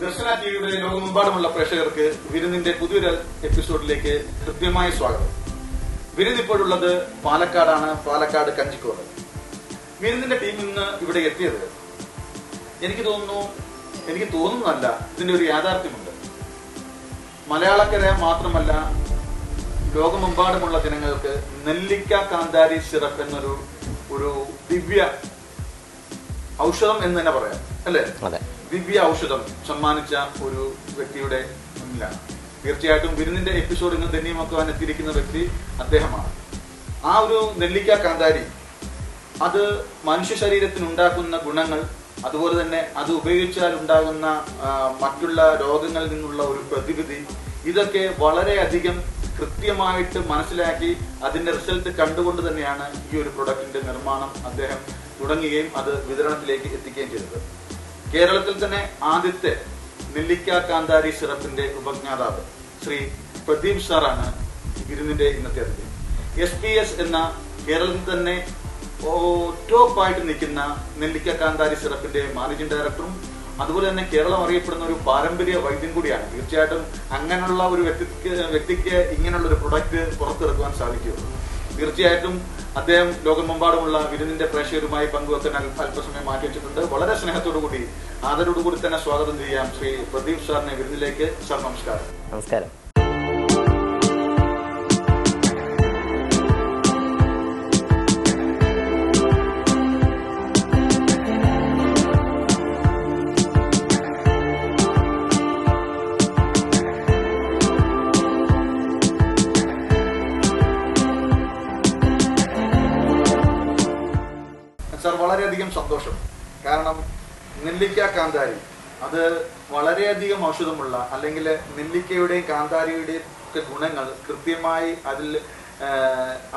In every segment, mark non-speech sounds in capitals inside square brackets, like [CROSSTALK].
ദർശന ടിവിയുടെ ലോകമെമ്പാടുമുള്ള പ്രേക്ഷകർക്ക് വിരുന്നിന്റെ പുതിയൊരു എപ്പിസോഡിലേക്ക് ഹൃദ്യമായ സ്വാഗതം. വിരുന്ന് ഇപ്പോഴുള്ളത് പാലക്കാടാണ് പാലക്കാട് കഞ്ചിക്കോട്. വിരുന്നിന്റെ ടീം ഇന്ന് ഇവിടെ എത്തിയത് എനിക്ക് തോന്നുന്നു എനിക്ക് തോന്നുന്നല്ല ഇതിന്റെ ഒരു യാഥാർത്ഥ്യമുണ്ട്. മലയാളക്കര മാത്രമല്ല ലോകമെമ്പാടുമുള്ള ജനങ്ങൾക്ക് നെല്ലിക്ക കാന്താരി സിറപ്പ് എന്നൊരു ഒരു ദിവ്യ ഔഷധം എന്ന് തന്നെ പറയാം അല്ലേ? ദിവ്യ ഔഷധം സമ്മാനിച്ച ഒരു വ്യക്തിയുടെ മുന്നിലാണ്. തീർച്ചയായിട്ടും വിരുന്നിന്റെ എപ്പിസോഡ് ഇന്ന് ധന്യമാക്കുവാൻ എത്തിയിരിക്കുന്ന വ്യക്തി അദ്ദേഹമാണ്. ആ ഒരു നെല്ലിക്ക കാന്താരി അത് മനുഷ്യ ശരീരത്തിന് ഉണ്ടാക്കുന്ന ഗുണങ്ങൾ അതുപോലെ തന്നെ അത് ഉപയോഗിച്ചാൽ ഉണ്ടാകുന്ന മറ്റുള്ള രോഗങ്ങളിൽ നിന്നുള്ള ഒരു പ്രതിവിധി ഇതൊക്കെ വളരെയധികം കൃത്യമായിട്ട് മനസ്സിലാക്കി അതിന്റെ റിസൾട്ട് കണ്ടുകൊണ്ട് തന്നെയാണ് ഈ ഒരു പ്രൊഡക്റ്റിന്റെ നിർമ്മാണം അദ്ദേഹം തുടങ്ങുകയും അത് വിതരണത്തിലേക്ക് എത്തിക്കുകയും ചെയ്തത്. കേരളത്തിൽ തന്നെ ആദ്യത്തെ നെല്ലിക്ക കാന്താരി സിറപ്പിന്റെ ഉപജ്ഞാതാവ് ശ്രീ പ്രദീപ് സാറാണ് വിരുന്നിന്റെ ഇന്നത്തെ അതിഥി എസ് പി എസ് എന്ന കേരളത്തിൽ തന്നെ ടോപ്പായിട്ട് നിൽക്കുന്ന നെല്ലിക്ക കാന്താരി സിറപ്പിന്റെ മാനേജിംഗ് ഡയറക്ടറും അതുപോലെ തന്നെ കേരളം അറിയപ്പെടുന്ന ഒരു പാരമ്പര്യ വൈദ്യം കൂടിയാണ്. തീർച്ചയായിട്ടും അങ്ങനെയുള്ള ഒരു വ്യക്തിക്ക് വ്യക്തിക്ക് ഇങ്ങനെയുള്ള ഒരു പ്രൊഡക്റ്റ് പുറത്തിറക്കുവാൻ സാധിക്കുള്ളൂ തീർച്ചയായിട്ടും അദ്ദേഹം ലോകമെമ്പാടുമുള്ള വിരുന്നിന്റെ പ്രേക്ഷകരുമായി പങ്കുവെക്കാൻ അല്പ- അല്പസമയം മാറ്റിവെച്ചിട്ടുണ്ട് വളരെ സ്നേഹത്തോടു കൂടി ആദരോടുകൂടി തന്നെ സ്വാഗതം ചെയ്യാം ശ്രീ പ്രദീപ് സാറിനെ വിരുന്നിലേക്ക്. സർ നമസ്കാരം. നമസ്കാരം. കാന്താരി. അത് വളരെയധികം ഔഷധമുള്ള അല്ലെങ്കിൽ നെല്ലിക്കയുടെയും കാന്താരിയുടെയും ഒക്കെ ഗുണങ്ങൾ കൃത്യമായി അതിൽ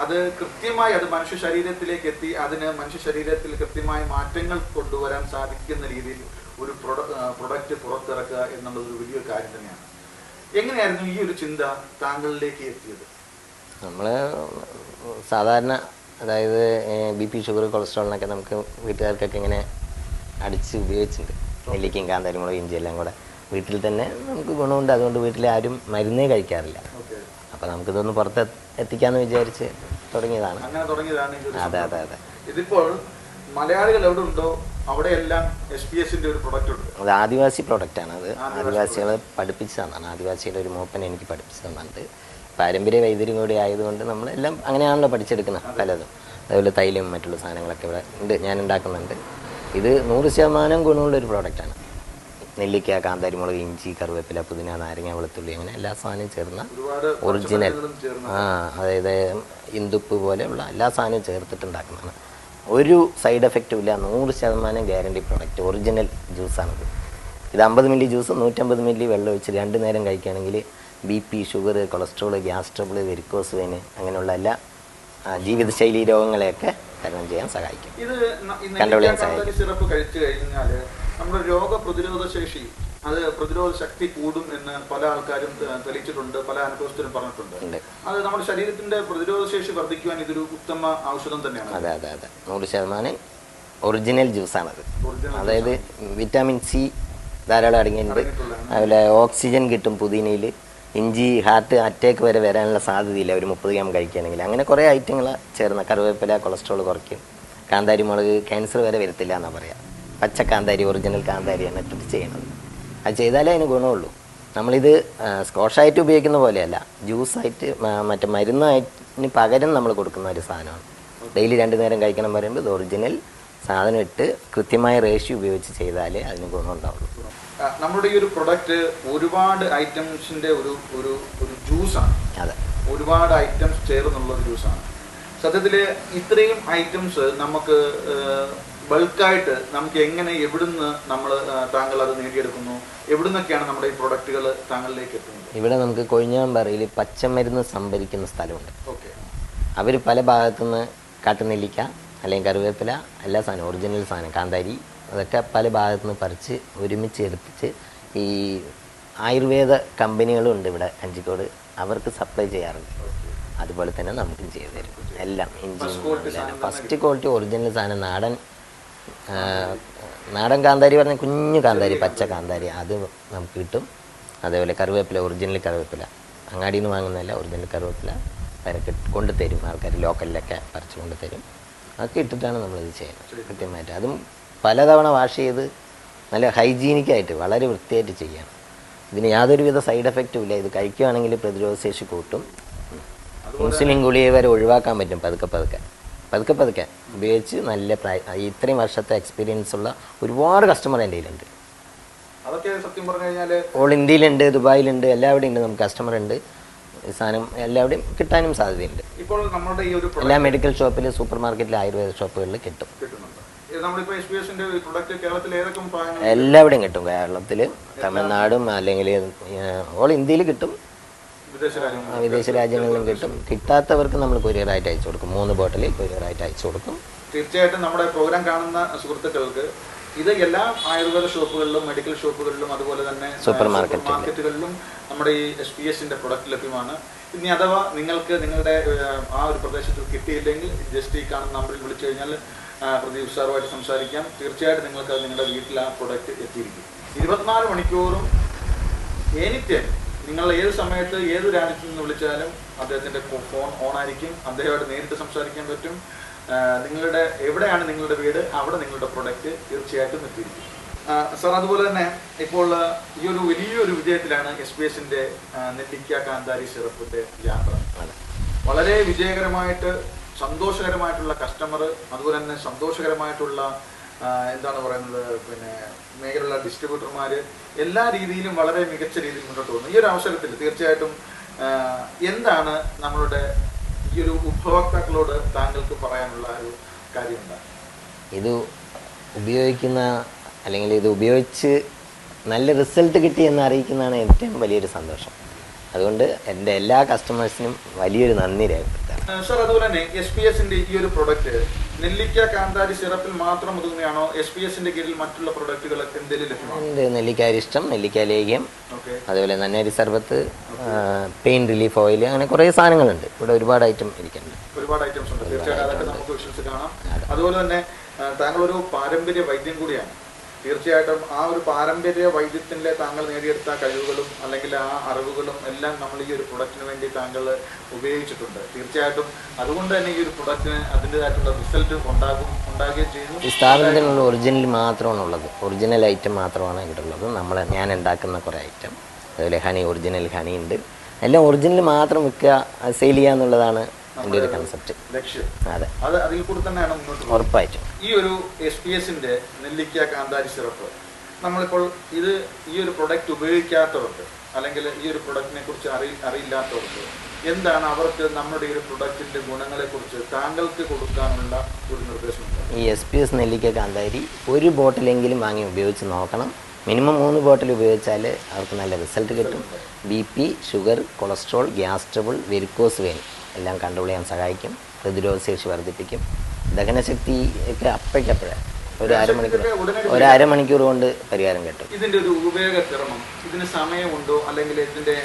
അത് കൃത്യമായി അത് മനുഷ്യ ശരീരത്തിലേക്ക് എത്തി അതിന് മനുഷ്യ ശരീരത്തിൽ കൃത്യമായ മാറ്റങ്ങൾ കൊണ്ടുവരാൻ സാധിക്കുന്ന രീതിയിൽ ഒരു പ്രൊഡക്റ്റ് പുറത്തിറക്കുക എന്നുള്ളത് ഒരു വലിയ കാര്യം തന്നെയാണ്. എങ്ങനെയായിരുന്നു ഈ ഒരു ചിന്ത താങ്കളിലേക്ക് എത്തിയത്? നമ്മൾ സാധാരണ അതായത് ബി പി ഷുഗർ കൊളസ്ട്രോളിനൊക്കെ നമുക്ക് വീട്ടുകാർക്കൊക്കെ ഇങ്ങനെ അടിച്ച് ഉപയോഗിച്ചിട്ടുണ്ട്. നെല്ലിക്കയും കാന്താരിമുളകും ഇഞ്ചിയെല്ലാം ഇഞ്ചി എല്ലാം കൂടെ വീട്ടിൽ തന്നെ നമുക്ക് ഗുണമുണ്ട്. അതുകൊണ്ട് വീട്ടിൽ ആരും മരുന്നേ കഴിക്കാറില്ല. അപ്പോൾ നമുക്കിതൊന്ന് പുറത്ത് എത്തിക്കാമെന്ന് വിചാരിച്ച് തുടങ്ങിയതാണ്. അതെ അതെ അതെ. ഇതിപ്പോൾ മലയാളികൾ എവിടെ ഉണ്ടോ അവിടെയെല്ലാം എസ് പി എസിന്റെ ഒരു പ്രൊഡക്റ്റ് ഉണ്ട്. അത് ആദിവാസി പ്രൊഡക്റ്റാണ് അത്. ആദിവാസികളെ പഠിപ്പിച്ചു തന്നാണ് ആദിവാസിയുടെ ഒരു മൂപ്പൻ എനിക്ക് പഠിപ്പിച്ചു തന്നിട്ടുണ്ട് പാരമ്പര്യ വൈദ്യുതി കൂടി ആയതുകൊണ്ട് നമ്മളെല്ലാം അങ്ങനെയാണല്ലോ പഠിച്ചെടുക്കുന്നത് പലതും. അതുപോലെ തൈലും മറ്റുള്ള സാധനങ്ങളൊക്കെ ഇവിടെ ഉണ്ട് ഞാൻ ഉണ്ടാക്കുന്നുണ്ട്. ഇത് നൂറ് ശതമാനം ഗുണമുള്ള ഒരു പ്രോഡക്റ്റാണ് നെല്ലിക്ക കാന്താരിമുളക് ഇഞ്ചി കറിവേപ്പില പുതിന നാരങ്ങ വെളുത്തുള്ളി അങ്ങനെ എല്ലാ സാധനവും ചേർന്ന ഒറിജിനൽ ആ അതായത് ഇന്ദുപ്പ് പോലെയുള്ള എല്ലാ സാധനവും ചേർത്തിട്ടുണ്ടാക്കുന്നതാണ്. ഒരു സൈഡ് എഫക്റ്റും ഇല്ല. നൂറ് ശതമാനം ഗ്യാരണ്ടി പ്രോഡക്റ്റ് ഒറിജിനൽ ജ്യൂസാണിത് ഇത് അമ്പത് മില്ലി ജ്യൂസ് നൂറ്റമ്പത് മില്ലി വെള്ളം ഒഴിച്ച് രണ്ട് നേരം കഴിക്കുകയാണെങ്കിൽ B P sugar cholesterol gas trouble varicose vein അങ്ങനെയുള്ള എല്ലാ ജീവിതശൈലി രോഗങ്ങളെയൊക്കെ തരണം ചെയ്യാൻ സഹായിക്കും. Control ചെയ്യാൻ കഴിഞ്ഞാൽ നമ്മുടെ രോഗപ്രതിരോധ ശേഷി അത് പ്രതിരോധ ശക്തി കൂടും എന്ന് പല ആൾക്കാരും തെളിയിച്ചിട്ടുണ്ട് പല അനുഭവസ്ഥരും പറഞ്ഞിട്ടുണ്ട്. അത് നമ്മുടെ ശരീരത്തിന്റെ പ്രതിരോധ ശേഷി വർദ്ധിക്കുവാൻ ഇതൊരു ഉത്തമ ഔഷധം തന്നെയാണ്. അതെ അതെ അതെ. നൂറ് ശതമാനം ഒറിജിനൽ ജ്യൂസാണത്. അതായത് വിറ്റാമിൻ സി ധാരാളം അടങ്ങിയിട്ടുണ്ട്. അതുപോലെ ഓക്സിജൻ കിട്ടും പുതിനയിൽ ഇഞ്ചി ഹാർട്ട് അറ്റാക്ക് വരെ വരാനുള്ള സാധ്യതയില്ല. ഒരു മുപ്പത് ഗ്രാം കഴിക്കുകയാണെങ്കിൽ. അങ്ങനെ കുറേ ഐറ്റങ്ങൾ ചേർന്ന കറിവേപ്പില കൊളസ്ട്രോൾ കുറയ്ക്കും. കാന്താരി മുളക് ക്യാൻസർ വരെ വരത്തില്ല എന്നാണ് പറയുക പച്ച കാന്താരി ഒറിജിനൽ കാന്താരിയാണ് ഇട്ടിട്ട് ചെയ്യണത് അത് ചെയ്താലേ അതിന് ഗുണമുള്ളൂ. നമ്മളിത് സ്കോഷായിട്ട് ഉപയോഗിക്കുന്ന പോലെയല്ല. ജ്യൂസായിട്ട് മറ്റേ മരുന്നായിട്ടിന് പകരം നമ്മൾ കൊടുക്കുന്ന ഒരു സാധനമാണ്. ഡെയിലി രണ്ട് നേരം കഴിക്കണം പറയുമ്പോൾ ഇത് ഒറിജിനൽ സാധനം ഇട്ട് കൃത്യമായ റേഷ്യോ ഉപയോഗിച്ച് ചെയ്താലേ അതിന് ഗുണം ഉണ്ടാവുള്ളൂ ആ, നമ്മുടെ ഈ ഒരു പ്രൊഡക്റ്റ് ഒരുപാട് ഐറ്റംസിന്റെ ഒരു ഒരു ഒരു ജ്യൂസാണ് അതെ. ഒരുപാട് ഐറ്റംസ് ചേർന്നുള്ള ഒരു ജ്യൂസാണ് സത്യത്തിൽ ഇത്രയും ഐറ്റംസ് നമുക്ക് ബൾക്കായിട്ട് നമുക്ക് എങ്ങനെ എവിടുന്ന് നമ്മൾ താങ്കൾ അത് നേടിയെടുക്കുന്നു? എവിടുന്നൊക്കെയാണ് നമ്മുടെ ഈ പ്രൊഡക്റ്റുകൾ താങ്കളിലേക്ക് എത്തുന്നത്? ഇവിടെ നമുക്ക് കൊഴിഞ്ഞാമ്പറയിൽ പച്ചമരുന്ന് സംഭരിക്കുന്ന സ്ഥലമുണ്ട്. ഓക്കെ. അവർ പല ഭാഗത്തുനിന്ന് കാട്ടുനെല്ലിക്ക അല്ലെങ്കിൽ കറിവേപ്പില എല്ലാ സാധനവും ഒറിജിനൽ സാധനം കാന്താരി അതൊക്കെ പല ഭാഗത്തു നിന്ന് പറിച്ച് ഒരുമിച്ച് എടുപ്പിച്ച് ഈ ആയുർവേദ കമ്പനികളും ഉണ്ട് ഇവിടെ കഞ്ചിക്കോട്. അവർക്ക് സപ്ലൈ ചെയ്യാറുണ്ട്. അതുപോലെ തന്നെ നമുക്കും ചെയ്തു തരും. എല്ലാം ഇഞ്ചി ഫസ്റ്റ് ക്വാളിറ്റി ഒറിജിനൽ സാധനം നാടൻ നാടൻ കാന്താരി പറഞ്ഞ കുഞ്ഞു കാന്താരി പച്ച കാന്താരി. അത് നമുക്ക് കിട്ടും. അതേപോലെ കറിവേപ്പില ഒറിജിനൽ കറിവേപ്പില. അങ്ങാടിയിൽ നിന്ന് വാങ്ങുന്നതല്ല ഒറിജിനൽ കറിവേപ്പില വരക്ക് കൊണ്ടുതരും. ആൾക്കാർ ലോക്കലിലൊക്കെ പറിച്ചു കൊണ്ടുതരും. അതൊക്കെ ഇട്ടിട്ടാണ് നമ്മളിത് ചെയ്യുന്നത്. കൃത്യമായിട്ട്. അതും പലതവണ വാഷ് ചെയ്ത് നല്ല ഹൈജീനിക്കായിട്ട് വളരെ വൃത്തിയായിട്ട് ചെയ്യണം. ഇതിന് യാതൊരുവിധ സൈഡ് എഫക്റ്റും ഇല്ല. ഇത് കഴിക്കുകയാണെങ്കിൽ പ്രതിരോധശേഷി കൂട്ടും. ഇൻസുലിൻ ഗുളിയെ വരെ ഒഴിവാക്കാൻ പറ്റും പതുക്കെ പതുക്കെ. പതുക്കെ പതുക്കെ. ഉപയോഗിച്ച് നല്ല പ്രായ ഇത്രയും വർഷത്തെ എക്സ്പീരിയൻസ് ഉള്ള ഒരുപാട് കസ്റ്റമർ എന്റെ കയ്യിലുണ്ട്. ഓൾ ഇന്ത്യയിലുണ്ട് ദുബായിലുണ്ട് എല്ലാവിടെയും ഉണ്ട് നമുക്ക് കസ്റ്റമർ ഉണ്ട്. സാധനം എല്ലാവിടെയും കിട്ടാനും സാധ്യതയുണ്ട്. എല്ലാ മെഡിക്കൽ ഷോപ്പിൽ സൂപ്പർ മാർക്കറ്റിൽ ആയുർവേദ ഷോപ്പുകളിൽ കിട്ടും. നമ്മളിപ്പോ എസ് പി എസിന്റെ പ്രൊഡക്റ്റ് കേരളത്തിൽ ഏതൊക്കെ ഭാഗങ്ങളിൽ എല്ലാവിടെയും കിട്ടും. കേരളത്തിൽ തമിഴ്നാടും അല്ലെങ്കിൽ ഓൾ ഇന്ത്യയിൽ കിട്ടും. വിദേശ രാജ്യങ്ങളിലും കിട്ടും. കിട്ടാത്തവർക്ക് നമ്മൾ കൊറിയറായിട്ട് അയച്ചു കൊടുക്കും. മൂന്ന് ബോട്ടിൽ കൊറിയറായിട്ട് അയച്ചു കൊടുക്കും. തീർച്ചയായിട്ടും നമ്മുടെ പ്രോഗ്രാം കാണുന്ന സുഹൃത്തുക്കൾക്ക് ഇത് എല്ലാ ആയുർവേദ ഷോപ്പുകളിലും മെഡിക്കൽ ഷോപ്പുകളിലും അതുപോലെ തന്നെ സൂപ്പർ മാർക്കറ്റുകളിലും നമ്മുടെ ഈ എസ് പി എസിന്റെ പ്രൊഡക്റ്റ് ലഭ്യമാണ്. ഇനി അഥവാ നിങ്ങൾക്ക് നിങ്ങളുടെ ആ ഒരു പ്രദേശത്ത് കിട്ടിയില്ലെങ്കിൽ ജസ്റ്റ് ഈ കാണുന്ന നമ്പറിൽ വിളിച്ചു കഴിഞ്ഞാൽ പ്രദീപ് സാറുമായിട്ട് സംസാരിക്കാം. തീർച്ചയായിട്ടും നിങ്ങൾക്ക് അത് നിങ്ങളുടെ വീട്ടിൽ ആ പ്രൊഡക്റ്റ് എത്തിയിരിക്കും. ഇരുപത്തിനാല് മണിക്കൂറും എനിക്ക് നിങ്ങൾ ഏത് സമയത്ത് ഏത് രാജ്യത്ത് നിന്ന് വിളിച്ചാലും അദ്ദേഹത്തിന്റെ ഫോൺ ഓൺ ആയിരിക്കും. അദ്ദേഹമായിട്ട് നേരിട്ട് സംസാരിക്കാൻ പറ്റും. നിങ്ങളുടെ എവിടെയാണ് നിങ്ങളുടെ വീട്? അവിടെ നിങ്ങളുടെ പ്രൊഡക്റ്റ് തീർച്ചയായിട്ടും എത്തിയിരിക്കും. സാർ അതുപോലെ തന്നെ ഇപ്പോൾ ഈ ഒരു വലിയൊരു വിജയത്തിലാണ് എസ് ബി എസിന്റെ നെല്ലിക്ക കാന്താരി സിറപ്പിന്റെ യാത്ര. വളരെ വിജയകരമായിട്ട് സന്തോഷകരമായിട്ടുള്ള കസ്റ്റമർ അതുപോലെ തന്നെ സന്തോഷകരമായിട്ടുള്ള എന്താണ് പറയുന്നത് പിന്നെ മേഖലയുള്ള ഡിസ്ട്രിബ്യൂട്ടർമാർ എല്ലാ രീതിയിലും വളരെ മികച്ച രീതിയിൽ മുന്നോട്ട് പോകുന്നു. ഈ ഒരു അവസരത്തിൽ തീർച്ചയായിട്ടും എന്താണ് നമ്മളുടെ ഈ ഒരു ഉപഭോക്താക്കളോട് താങ്കൾക്ക് പറയാനുള്ള ഒരു കാര്യം ഇത് ഉപയോഗിക്കുന്ന അല്ലെങ്കിൽ ഇത് ഉപയോഗിച്ച് നല്ല റിസൾട്ട് കിട്ടി എന്ന് അറിയിക്കുന്നതാണ് ഏറ്റവും വലിയൊരു സന്തോഷം. അതുകൊണ്ട് എന്റെ എല്ലാ കസ്റ്റമേഴ്സിനും വലിയൊരു നന്ദി ആ, സാർ അതുപോലെ തന്നെ എസ് പി എസിന്റെ ഈ ഒരു പ്രൊഡക്റ്റ് നെല്ലിക്ക കാന്താരി സിറപ്പിൽ മാത്രം ഒതുങ്ങുകയാണോ എസ് പി എസിന്റെ കീഴിൽ മറ്റുള്ള പ്രൊഡക്റ്റുകൾ എന്തെങ്കിലും ലഭ്യമാണ്? നെല്ലിക്കാരിഷ്ടം നെല്ലിക്ക ലേഹ്യം. അതുപോലെ തന്നെ സർബത്ത് പെയിൻ റിലീഫ് ഓയിൽ അങ്ങനെ കുറേ സാധനങ്ങളുണ്ട്. ഇവിടെ ഒരുപാട് ഐറ്റം ഇരിക്കുന്നുണ്ട്. ഒരുപാട് ഐറ്റംസ് ഉണ്ട്. തീർച്ചയായിട്ടും അതൊക്കെ നമുക്ക് വിശ്വസിച്ച് കാണാം. അതുപോലെ തന്നെ താങ്കൾ ഒരു പാരമ്പര്യ വൈദ്യം കൂടിയാണ്. തീർച്ചയായിട്ടും ആ ഒരു പാരമ്പര്യ വൈദ്യത്തിന്റെ താങ്കൾ നേടിയെടുത്ത കഴിവുകളും അല്ലെങ്കിൽ ആ അറിവുകളും എല്ലാം നമ്മൾ ഈ ഒരു പ്രൊഡക്റ്റിന് വേണ്ടി താങ്കൾ ഉപയോഗിച്ചിട്ടുണ്ട്. തീർച്ചയായിട്ടും അതുകൊണ്ട് തന്നെ ഈ ഒരു പ്രൊഡക്റ്റിന് അതിന്റെതായിട്ടുള്ള റിസൾട്ട് ഉണ്ടാകും ഉണ്ടാകുകയും ചെയ്തു ഈ സ്ഥാപനത്തിനുള്ള ഒറിജിനൽ മാത്രമാണ് ഉള്ളത് ഒറിജിനൽ ഐറ്റം മാത്രമാണ് ഇവിടെ ഉള്ളത് നമ്മൾ ഞാൻ ഉണ്ടാക്കുന്ന കുറേ ഐറ്റം അതുപോലെ ഹണി ഒറിജിനൽ ഹണി ഉണ്ട്. എല്ലാം ഒറിജിനൽ മാത്രം വിൽക്കുക സെയിൽ ചെയ്യുക എന്നുള്ളതാണ് എന്റെ ഒരു കൺസെപ്റ്റ് അതെ. അത് അതിൽ കൂടെ തന്നെയാണ് മുന്നോട്ട്. ഉറപ്പായിട്ടും. ഈ ഒരു എസ് പി എസിന്റെ നെല്ലിക്ക കാന്താരി സിറപ്പ് നമ്മളിപ്പോൾ ഇത് ഈ ഒരു പ്രൊഡക്റ്റ് ഉപയോഗിക്കാത്തവർക്ക് അല്ലെങ്കിൽ ഈ ഒരു പ്രൊഡക്റ്റിനെ കുറിച്ച് അറി അറിയില്ലാത്തവർക്ക് എന്താണ് അവർക്ക് നമ്മുടെ ഈ ഒരു പ്രൊഡക്റ്റിന്റെ ഗുണങ്ങളെ കുറിച്ച് താങ്കൾക്ക് കൊടുക്കാനുള്ള ഒരു നിർദ്ദേശം ഈ എസ് പി എസ് നെല്ലിക്ക കാന്താരി ഒരു ബോട്ടിലെങ്കിലും വാങ്ങി ഉപയോഗിച്ച് നോക്കണം. മിനിമം മൂന്ന് ബോട്ടിൽ ഉപയോഗിച്ചാൽ അവർക്ക് നല്ല റിസൾട്ട് കിട്ടും. B P sugar cholesterol gas trouble varicose vein എല്ലാം കൺട്രോൾ സഹായിക്കും സഹായിക്കും. പ്രതിരോധശേഷി വർദ്ധിപ്പിക്കും. ദഹനശക്തി ഒക്കെ അപ്പോഴേക്കപ്പോഴേ ഒരു അരമണിക്കൂർ ഒരു അരമണിക്കൂർ കൊണ്ട് പരിഹാരം കിട്ടും. ഇതിന്റെ ഒരു ഉപയോഗക്രമം ഇതിന് സമയമുണ്ടോ? അല്ലെങ്കിൽ ഇതിന്റെ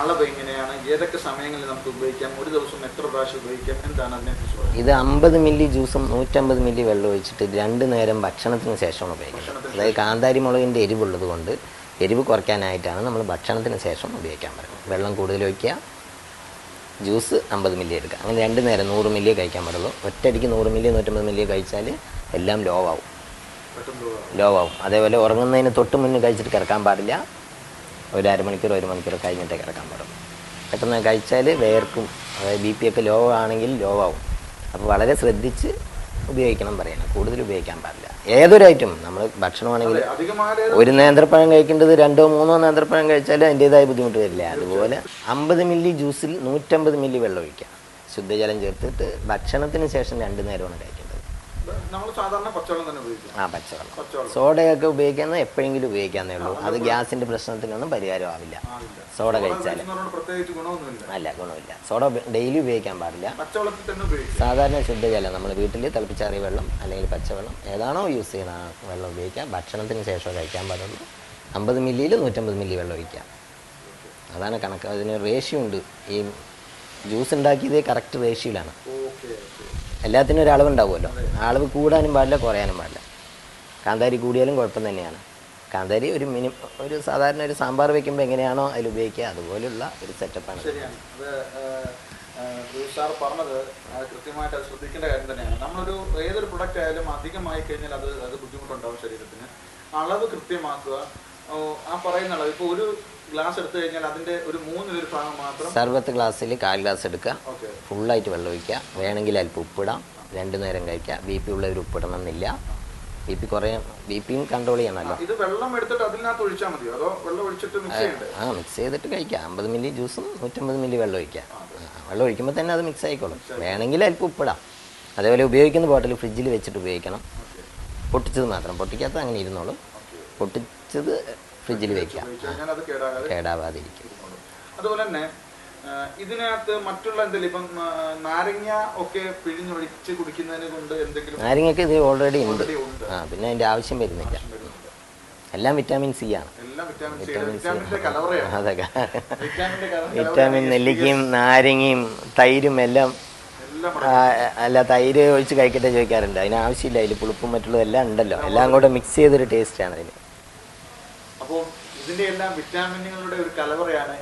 അളവ് എങ്ങനെയാണ്? ഏതൊക്കെ സമയങ്ങളിൽ നമുക്ക് ഉപയോഗിക്കാം? ഒരു ദിവസം എത്ര പ്രാവശ്യം ഉപയോഗിക്കാം? എന്താണ് അതിനെക്കുറിച്ച് ഇത് അമ്പത് മില്ലി ജ്യൂസും നൂറ്റമ്പത് മില്ലി വെള്ളം ഒഴിച്ചിട്ട് രണ്ട് നേരം ഭക്ഷണത്തിന് ശേഷമാണ് ഉപയോഗിക്കുന്നത്. അതായത് കാന്താരി മുളകിന്റെ എരിവുള്ളത് കൊണ്ട് എരിവ് കുറയ്ക്കാനായിട്ടാണ് നമ്മൾ ഭക്ഷണത്തിന് ശേഷം ഉപയോഗിക്കാൻ പറയുന്നത്. വെള്ളം കൂടുതൽ ഒഴിക്കുക ജ്യൂസ് അമ്പത് മില്ലി എടുക്കുക. അങ്ങനെ രണ്ട് നേരം നൂറ് മില്ലി കഴിക്കാൻ പാടുള്ളൂ ഒറ്റയടിക്ക് നൂറ് മില്ലി നൂറ്റമ്പത് മില്ലി കഴിച്ചാൽ എല്ലാം ലോ ആവും ലോ ആവും അതേപോലെ ഉറങ്ങുന്നതിന് തൊട്ട് മുന്നേ കഴിച്ചിട്ട് കിടക്കാൻ പാടില്ല. ഒരു അരമണിക്കൂർ ഒരു മണിക്കൂർ കഴിഞ്ഞിട്ടേ കിടക്കാൻ പാടുള്ളൂ. പെട്ടെന്ന് കഴിച്ചാൽ വേർക്കും. അതായത് ബി പി ഒക്കെ ലോ ആണെങ്കിൽ ലോ ആവും അപ്പോൾ വളരെ ശ്രദ്ധിച്ച് ഉപയോഗിക്കണം പറയണം. കൂടുതൽ ഉപയോഗിക്കാൻ പാടില്ല. ഏതൊരു ഐറ്റം നമ്മൾ ഭക്ഷണമാണെങ്കിൽ ഒരു നേന്ത്രപ്പഴം കഴിക്കേണ്ടത് രണ്ടോ മൂന്നോ നേന്ത്രപ്പഴം കഴിച്ചാൽ അതിന്റെതായ ബുദ്ധിമുട്ട് വരില്ല. അതുപോലെ അമ്പത് മില്ലി ജ്യൂസിൽ നൂറ്റമ്പത് മില്ലി വെള്ളം ഒഴിക്കുക. ശുദ്ധജലം ചേർത്തിട്ട് ഭക്ഷണത്തിന് ശേഷം രണ്ട് നേരമാണ് കഴിക്കേണ്ടത് ആ പച്ചവെള്ളം. സോഡയൊക്കെ ഉപയോഗിക്കുന്നത് എപ്പോഴെങ്കിലും ഉപയോഗിക്കാന്നേ ഉള്ളൂ. അത് ഗ്യാസിന്റെ പ്രശ്നത്തിനൊന്നും പരിഹാരമാവില്ല ആവില്ല. സോഡ കഴിച്ചാൽ അല്ല ഗുണമില്ല. സോഡ ഡെയിലി ഉപയോഗിക്കാൻ പാടില്ല. സാധാരണ ശുദ്ധജലം നമ്മൾ വീട്ടിൽ തിളപ്പിച്ചാറിയ വെള്ളം അല്ലെങ്കിൽ പച്ചവെള്ളം ഏതാണോ യൂസ് ചെയ്യുന്ന വെള്ളം ഉപയോഗിക്കാം. ഭക്ഷണത്തിന് ശേഷം കഴിക്കാൻ പാടുള്ളൂ. അമ്പത് മില്ലിയിൽ നൂറ്റമ്പത് മില്ലി വെള്ളം ഒഴിക്കാം. അതാണ് കണക്ക്. അതിന് റേഷ്യോ ഉണ്ട്. ഈ ജ്യൂസ് ഉണ്ടാക്കിയത് കറക്റ്റ് റേഷ്യോയിലാണ് എല്ലാത്തിനും ഒരു അളവുണ്ടാവുമല്ലോ ആ അളവ് കൂടാനും പാടില്ല കുറയാനും പാടില്ല. കാന്താരി കൂടിയാലും കുഴപ്പം തന്നെയാണ്. കാന്താരി ഒരു മിനിമം ഒരു സാധാരണ ഒരു സാമ്പാർ വെക്കുമ്പോൾ എങ്ങനെയാണോ അതിൽ ഉപയോഗിക്കുക അതുപോലുള്ള ഒരു സെറ്റപ്പാണ് സാർ പറഞ്ഞത് കൃത്യമായിട്ട് അത് ശ്രദ്ധിക്കേണ്ട കാര്യം തന്നെയാണ്. നമ്മളൊരു ഏതൊരു പ്രൊഡക്റ്റ് ആയാലും അധികമായി കഴിഞ്ഞാൽ അത് അത് ബുദ്ധിമുട്ടുണ്ടാവും ശരീരത്തിന്. അളവ് കൃത്യമാക്കുക. ആ പറയുന്ന അളവ്. ഇപ്പോൾ ഒരു ഗ്ലാസ് എടുത്തു കഴിഞ്ഞാൽ അതിന്റെ ഒരു മൂന്നിലൊരു ഭാഗം മാത്രം സർബത്ത് ഗ്ലാസ്സിൽ കാൽ ഗ്ലാസ് എടുക്കുക. ഫുൾ ഫുള്ളായിട്ട് വെള്ളം ഒഴിക്കുക. വേണമെങ്കിൽ അല്പം ഉപ്പിടാം രണ്ടു നേരം കഴിക്കുക. ബി പി ഉള്ളവർ ഉപ്പിടണം എന്നില്ല ബി പി കുറേ ബി പിയും കൺട്രോൾ ചെയ്യണമല്ലോ. ഇത് വെള്ളം എടുത്തിട്ട് അതിനകത്ത് ഒഴിച്ചാൽ മതിയോ? അതോ വെള്ളം ഒഴിച്ചിട്ട് മിക്സ് ചെയ്യണ്ടേ? ആ മിക്സ് ചെയ്തിട്ട് കഴിക്കുക. അമ്പത് മില്ലി ജ്യൂസും നൂറ്റമ്പത് മില്ലി വെള്ളം ഒഴിക്കുക. വെള്ളം ഒഴിക്കുമ്പോൾ തന്നെ അത് മിക്സ് ആയിക്കോളും. വേണമെങ്കിൽ അല്പം ഉപ്പിടാം അതേപോലെ ഉപയോഗിക്കുന്ന ബോട്ടിൽ ഫ്രിഡ്ജിൽ വെച്ചിട്ട് ഉപയോഗിക്കണം. പൊട്ടിച്ചത് മാത്രം. പൊട്ടിക്കാത്ത അങ്ങനെ ഇരുന്നോളും. പൊട്ടിച്ചത് ഫ്രിഡ്ജിൽ വെക്കാം കേടാവാതിരിക്കും അതുപോലെ തന്നെ ഇതിനകത്ത് മറ്റുള്ള എന്തെങ്കിലും ഇപ്പം നാരങ്ങ ഒക്കെ പിഴിഞ്ഞൊഴിച്ച് കുടിക്കുന്നതിന് കൊണ്ട് എന്തെങ്കിലും? നാരങ്ങയൊക്കെ ഇത് ഓൾറെഡി ഉണ്ട്. ആ പിന്നെ അതിന്റെ ആവശ്യം വരുന്നില്ല. എല്ലാം വിറ്റാമിൻ സി ആണ്. വിറ്റാമിൻ [LAUGHS] നെല്ലിക്കയും നാരങ്ങയും തൈരും എല്ലാം എല്ലാം അല്ല തൈര് ഒഴിച്ച് കഴിക്കട്ടെ ചോദിക്കാറുണ്ട്. അതിന് ആവശ്യമില്ല. അതിൽ പുളിപ്പും മറ്റുള്ളതെല്ലാം ഉണ്ടല്ലോ. എല്ലാം കൂടെ മിക്സ് ചെയ്തൊരു ടേസ്റ്റാണ് അതിന് അപ്പോൾ ഇതിന്റെ എല്ലാം വിറ്റാമിനുകളുടെ ഒരു കലവറയാണ്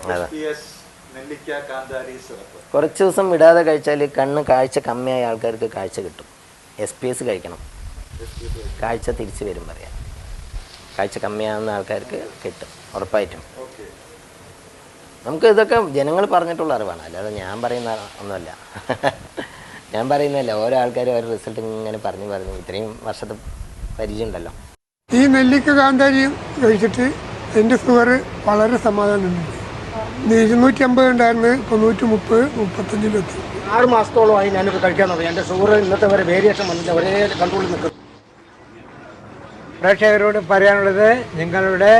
നെല്ലിക്ക കാന്താരി സിറപ്പ്. കുറച്ച് ദിവസം വിടാതെ കഴിച്ചാൽ കണ്ണ് കാഴ്ച കമ്മിയായ ആൾക്കാർക്ക് കാഴ്ച കിട്ടും. എസ് പി എസ് കഴിക്കണം. കാഴ്ച തിരിച്ചു വരും പറയാം. കാഴ്ച കമ്മിയാവുന്ന ആൾക്കാർക്ക് കിട്ടും ഉറപ്പായിട്ടും. നമുക്ക് ഇതൊക്കെ ജനങ്ങൾ പറഞ്ഞിട്ടുള്ള അറിവാണ്. അല്ലാതെ ഞാൻ പറയുന്ന ഒന്നുമല്ല. ഞാൻ പറയുന്നതല്ല ഓരോ ആൾക്കാരും ഓരോ റിസൾട്ട് ഇങ്ങനെ പറഞ്ഞു പറഞ്ഞു ഇത്രയും വർഷത്തെ പരിചയം ഉണ്ടല്ലോ. ഈ നെല്ലിക്ക കാന്താരിയും കഴിച്ചിട്ട് എന്റെ ഷുഗർ വളരെ സമാധാനമുണ്ട്. ഇരുന്നൂറ്റി അമ്പത് ഉണ്ടായിരുന്നു ഇപ്പോൾ നൂറ്റി മുപ്പത് മുപ്പത്തഞ്ചിലെത്തി ആറ് മാസത്തോളമായി ഞാനിത് കഴിക്കാൻ തുടങ്ങി. എന്റെ ഷുഗർ ഇന്നത്തെ വരെ വേരിയേഷൻ വന്നില്ല ഒരേ കൺട്രോളിൽ നിൽക്കും പ്രേക്ഷകരോട് പറയാനുള്ളത് നിങ്ങളുടെ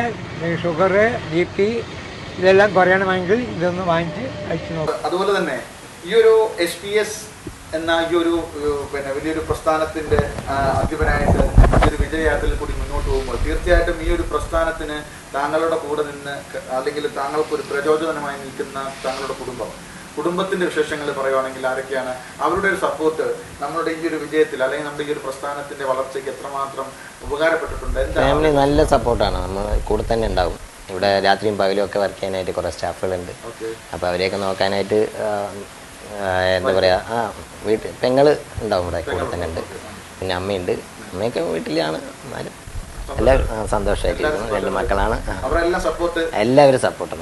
ഷുഗർ ബി പി ഇതെല്ലാം കുറയണമെങ്കിൽ ഇതൊന്ന് വാങ്ങിച്ച് കഴിച്ചു നോക്കാം. അതുപോലെ തന്നെ ഈ ഒരു എസ് പി എസ് എന്ന ഈ ഒരു പിന്നെ വലിയൊരു പ്രസ്ഥാനത്തിന്റെ അധിപനായിട്ട് വിജയയാത്രയിൽ കൂടി മുന്നോട്ട് പോകുമ്പോൾ തീർച്ചയായിട്ടും ഈ ഒരു പ്രസ്ഥാനത്തിന് താങ്കളുടെ കൂടെ നിന്ന് അല്ലെങ്കിൽ താങ്കൾക്ക് ഒരു പ്രചോദനമായി നിൽക്കുന്ന താങ്കളുടെ കുടുംബം. കുടുംബത്തിന്റെ വിശേഷങ്ങൾ പറയുവാണെങ്കിൽ ആരൊക്കെയാണ്? അവരുടെ ഒരു സപ്പോർട്ട് നമ്മുടെ ഈ ഒരു വിജയത്തിൽ അല്ലെങ്കിൽ നമ്മുടെ ഈ ഒരു പ്രസ്ഥാനത്തിന്റെ വളർച്ചയ്ക്ക് എത്രമാത്രം ഉപകാരപ്പെട്ടിട്ടുണ്ട്? ഫാമിലി നല്ല സപ്പോർട്ടാണ്. നമ്മൾ കൂടെ തന്നെ ഉണ്ടാവും. ഇവിടെ രാത്രിയും പകലും ഒക്കെ വർക്ക് ചെയ്യാനായിട്ട് കുറേ സ്റ്റാഫുകളുണ്ട്. അപ്പൊ അപ്പോൾ അവരെയൊക്കെ നോക്കാനായിട്ട് എന്താ പറയാ ആ വീട്ടിൽ പെങ്ങൾ ഉണ്ടാവും ഇവിടെ കൂടെ തന്നെ ഉണ്ട്. പിന്നെ അമ്മയുണ്ട്. അമ്മയൊക്കെ വീട്ടിലാണ്. എന്നാലും എല്ലാവരും സന്തോഷമായിട്ടിരിക്കുന്നു. രണ്ട് മക്കളാണ്. എല്ലാവരും സപ്പോർട്ട്.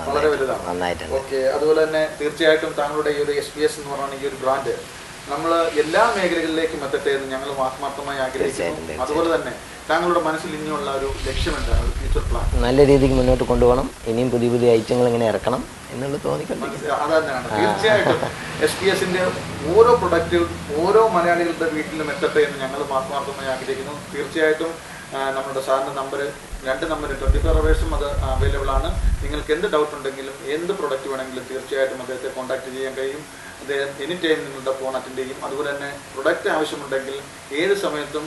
നന്നായിട്ടുണ്ട്. അതുപോലെ തന്നെ തീർച്ചയായിട്ടും താങ്കളുടെ ഈ ഒരു എസ് പി എസ് എന്ന് പറയുന്ന ഈ ഒരു ബ്രാൻഡ് നമ്മൾ എല്ലാ മേഖലകളിലേക്കും എത്തട്ടെ എന്ന് ഞങ്ങൾ ആത്മാർത്ഥമായി ആഗ്രഹിക്കുന്നു. അതുപോലെ തന്നെ താങ്കളുടെ മനസ്സിൽ ഇനിയുള്ള ഒരു ലക്ഷ്യം എന്താണ് ഫ്യൂച്ചർ പ്ലാൻ നല്ല രീതിക്ക് മുന്നോട്ട് കൊണ്ടുപോകണം. ഇനിയും പുതിയ പുതിയ ഐറ്റങ്ങൾ ഇങ്ങനെ ഇറക്കണം എന്നുള്ളത് തോന്നിക്കൊണ്ടിരിക്കുന്നു. അത് തന്നെയാണ് തീർച്ചയായിട്ടും എസ് പി എസിന്റെ ഓരോ പ്രൊഡക്റ്റും ഓരോ മലയാളികളുടെ വീട്ടിലും എത്തട്ടെ എന്ന് ഞങ്ങൾ ആത്മാർത്ഥമായി ആഗ്രഹിക്കുന്നു. തീർച്ചയായിട്ടും നമ്മുടെ സാറിന്റെ നമ്പർ രണ്ട് നമ്പർ ട്വന്റി ഫോർ അവേഴ്സും അത് അവൈലബിൾ ആണ്. നിങ്ങൾക്ക് എന്ത് ഡൗട്ട് ഉണ്ടെങ്കിലും എന്ത് പ്രൊഡക്റ്റ് വേണമെങ്കിലും തീർച്ചയായിട്ടും അദ്ദേഹത്തെ കോൺടാക്ട് ചെയ്യാൻ കഴിയും. അദ്ദേഹം എനി ടൈം നിങ്ങളുടെ ഫോൺ അറ്റൻഡ് ചെയ്യും. അതുപോലെ തന്നെ പ്രൊഡക്റ്റ് ആവശ്യമുണ്ടെങ്കിൽ ഏത് സമയത്തും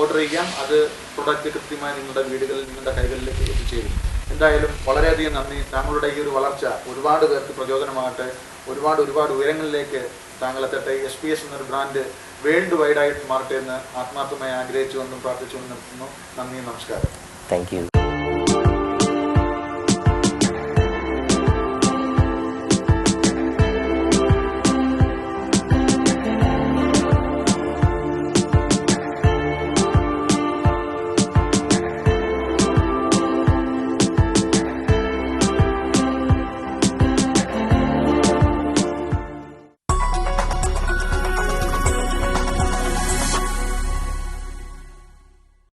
ഓർഡർ ചെയ്യാം. അത് പ്രൊഡക്റ്റ് കൃത്യമായി നിങ്ങളുടെ വീടുകളിൽ നിങ്ങളുടെ കൈകളിലേക്ക് എത്തിച്ചേരും. എന്തായാലും വളരെയധികം നന്ദി. താങ്കളുടെ ഈ ഒരു വളർച്ച ഒരുപാട് പേർക്ക് പ്രചോദനമാകട്ടെ. ഒരുപാട് ഒരുപാട് ഉയരങ്ങളിലേക്ക് താങ്കൾ എത്തട്ടെ എസ് പി എസ് എന്നൊരു ബ്രാൻഡ് വേൾഡ് വൈഡായിട്ട് മാറട്ടെ എന്ന് ആത്മാർത്ഥമായി ആഗ്രഹിച്ചുകൊണ്ടും പ്രാർത്ഥിച്ചുകൊണ്ടും നന്ദി നമസ്കാരം. Thank you